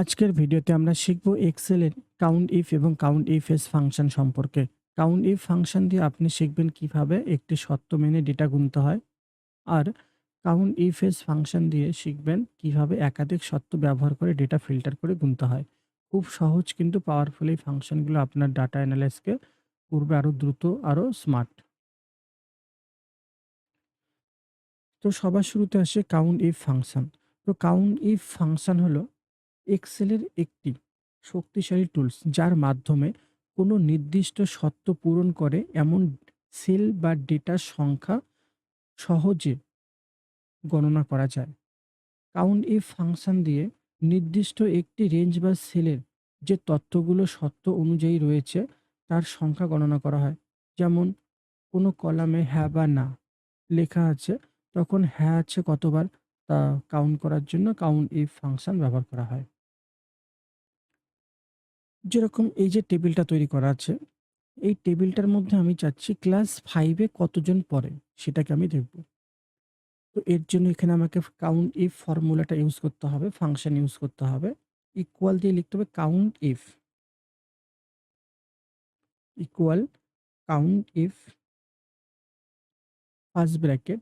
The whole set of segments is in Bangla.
আজকের ভিডিওতে আমরা শিখব এক্সেলের কাউন্ট ইফ এবং কাউন্ট ইফ এস ফাংশন সম্পর্কে। কাউন্ট ইফ ফাংশন দিয়ে আপনি শিখবেন কীভাবে একটি সত্য মেনে ডেটা গুনতে হয়। আর কাউন্ট ইফ এস ফাংশন দিয়ে শিখবেন কীভাবে একাধিক সত্য ব্যবহার করে ডেটা ফিল্টার করে গুনতে হয়। খুব সহজ কিন্তু পাওয়ারফুল এই ফাংশনগুলো আপনার ডাটা অ্যানালাইসকে করবে আরও দ্রুত আরও স্মার্ট তো সবার শুরুতে আসে কাউন্ট ইফ ফাংশন তো কাউন্ট ইফ ফাংশন হলো এক্সেলের একটি শক্তিশালী টুলস যার মাধ্যমে কোনো নির্দিষ্ট সত্য পূরণ করে এমন সেল বা ডেটার সংখ্যা সহজে গণনা করা যায়। কাউন্ট ইফ ফাংশন দিয়ে নির্দিষ্ট একটি রেঞ্জ বা সেলের যে তথ্যগুলো সত্য অনুযায়ী রয়েছে তার সংখ্যা গণনা করা হয়। যেমন, কোনো কলামে হ্যাঁ বা না লেখা আছে, তখন হ্যাঁ আছে কতবার তা কাউন্ট করার জন্য কাউন্ট ইফ ফাংশন ব্যবহার করা হয়। যেরকম এই যে টেবিলটা তৈরি করা আছে, এই টেবিলটার মধ্যে আমি চাচ্ছি ক্লাস ফাইভে কতজন পড়ে সেটাকে আমি দেখব। তো এর জন্য এখানে আমাকে কাউন্ট ইফ ফর্মুলাটা ইউজ করতে হবে ফাংশন ইউজ করতে হবে ইকুয়াল দিয়ে লিখতে হবে count if equal count if first bracket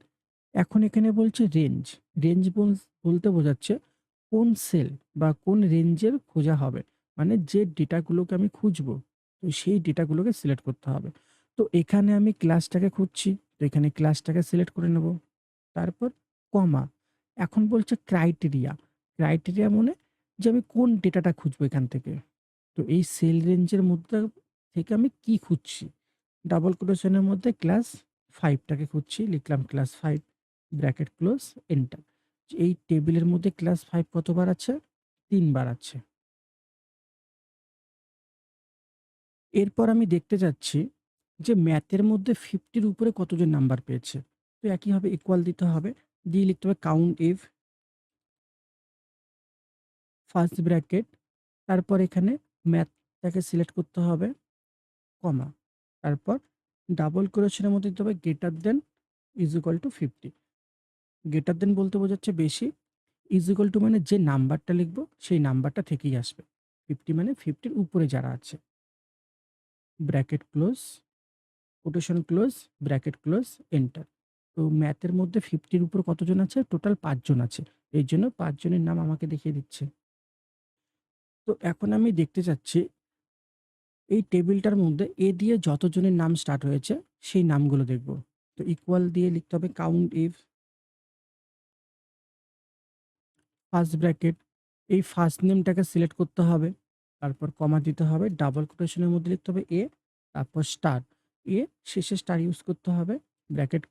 এখন এখানে বলছে রেঞ্জ রেঞ্জ বলতে বোঝাচ্ছে কোন সেল বা কোন রেঞ্জের খোঁজা হবে। মানে যে ডেটাগুলোকে আমি খুঁজবো, তো সেই ডেটাগুলোকে সিলেক্ট করতে হবে। তো এখানে আমি ক্লাসটাকে খুঁজছি, তো এখানে ক্লাসটাকে সিলেক্ট করে নেব। তারপর কমা এখন বলছে ক্রাইটেরিয়া ক্রাইটেরিয়া মানে যে আমি কোন ডেটাটা খুঁজবো এখান থেকে। তো এই সেল রেঞ্জের মধ্যে থেকে আমি কি খুঁজছি? ডাবল কোটেশনের মধ্যে ক্লাস ফাইভটাকে খুঁজছি, লিখলাম class five bracket close enter এই টেবিলের মধ্যে ক্লাস ফাইভ কতবার আছে? তিনবার আছে। এরপর আমি দেখতে যাচ্ছি যে ম্যাথের মধ্যে ফিফটির উপরে কতজন নাম্বার পেয়েছে। তো একইভাবে ইকুয়াল দিতে হবে, দিয়ে লিখতে হবে কাউন্ট ইফ ফার্স্ট ব্র্যাকেট তারপর এখানে ম্যাথটাকে সিলেক্ট করতে হবে কমা তারপর ডাবল কোরেশনের মধ্যে দিতে হবে greater than is equal to fifty greater than বলতে বোঝাচ্ছে বেশি ইজ ইকুয়াল টু মানে যে নাম্বারটা লিখব, সেই নাম্বারটা থেকেই আসবে। ফিফটি মানে ফিফটির উপরে যারা আছে। Bracket close quotation close bracket close enter তো ম্যাথের মধ্যে ফিফটির উপর কতজন আছে? টোটাল পাঁচজন আছে। এই জন্য পাঁচজনের নাম আমাকে দেখিয়ে দিচ্ছে। তো এখন আমি দেখতে চাচ্ছি, এই টেবিলটার মধ্যে এ দিয়ে যতজনের নাম স্টার্ট হয়েছে, সেই নামগুলো দেখব। তো ইকুয়াল দিয়ে লিখতে হবে কাউন্ট ইফ ফার্স্ট ব্র্যাকেট এই ফার্স্ট নেমটাকে সিলেক্ট করতে হবে। তারপর কমা দিতে হবে ডাবল কোটেশনের মধ্যে লিখতে হবে এ তারপর স্টার এ শেষে স্টার ইউজ করতে হবে bracket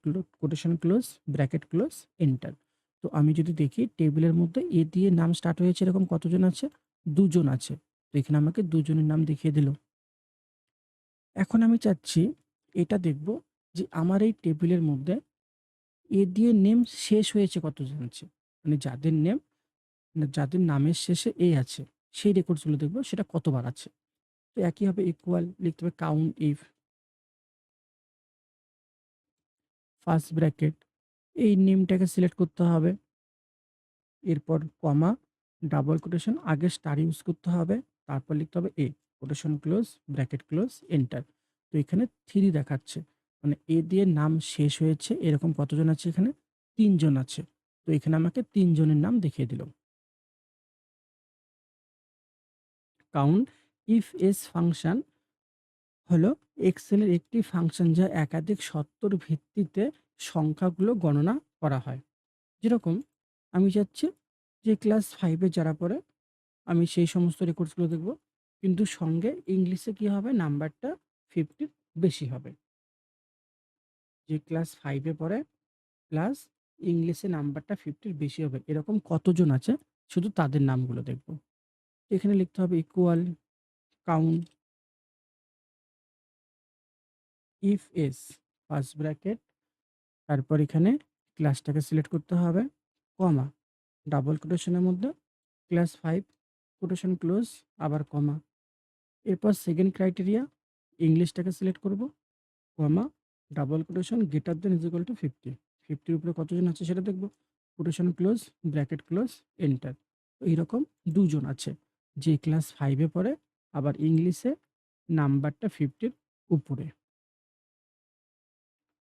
quotation close bracket close enter তো আমি যদি দেখি টেবিলের মধ্যে এ দিয়ে নাম স্টার্ট হয়েছে এরকম কতজন আছে? দুজন আছে। তো এখানে আমাকে দুজনের নাম দেখিয়ে দিল। এখন আমি চাচ্ছি এটা দেখব যে আমার এই টেবিলের মধ্যে এ দিয়ে নেম শেষ হয়েছে কতজন আছে? মানে যাদের নেম যাদের নামের শেষে এ আছে। সেই রেকর্ডসগুলো দেখব, সেটা কতবার আছে। তো একইভাবে ইকুয়াল লিখতে হবে কাউন্ট ইফ ফার্স্ট ব্র্যাকেট এই নেমটাকে সিলেক্ট করতে হবে। এরপর কমা ডাবল কোটেশন আগে স্টার ইউজ করতে হবে, তারপর লিখতে হবে A quotation close bracket close enter তো এখানে থ্রি দেখাচ্ছে মানে এ দিয়ে নাম শেষ হয়েছে, এরকম কতজন আছে এখানে? তিনজন আছে। তো এখানে আমাকে তিনজনের নাম দেখিয়ে দিল। কাউন্ট ইফ এস ফাংশন হলো এক্সেলের একটি ফাংশন যা একাধিক সত্যর ভিত্তিতে সংখ্যাগুলো গণনা করা হয়। যেরকম আমি চাচ্ছি যে ক্লাস ফাইভে যারা পড়ে, আমি সেই সমস্ত রেকর্ডসগুলো দেখব, কিন্তু সঙ্গে ইংলিশে কি হবে? নাম্বারটা ফিফটির বেশি হবে। যে ক্লাস ফাইভে পড়ে প্লাস ইংলিশে নাম্বারটা ফিফটির বেশি হবে। এরকম কতজন আছে? শুধু তাদের নামগুলো দেখব। এখানে লিখতে হবে equal count if S first bracket তারপর এখানে ক্লাসটাকে সিলেক্ট করতে হবে কমা ডাবল কোটেশনের মধ্যে ক্লাস ফাইভ কোটেশন ক্লোজ আবার কমা এরপর সেকেন্ড ক্রাইটেরিয়া ইংলিশটাকে সিলেক্ট করব comma double quotation greater than is two fifty ফিফটির উপরে কতজন আছে সেটা দেখব quotation close bracket close enter এইরকম দুজন আছে। যে ক্লাস ফাইভে পড়ে আবার ইংলিশে নাম্বারটা ফিফটির উপরে।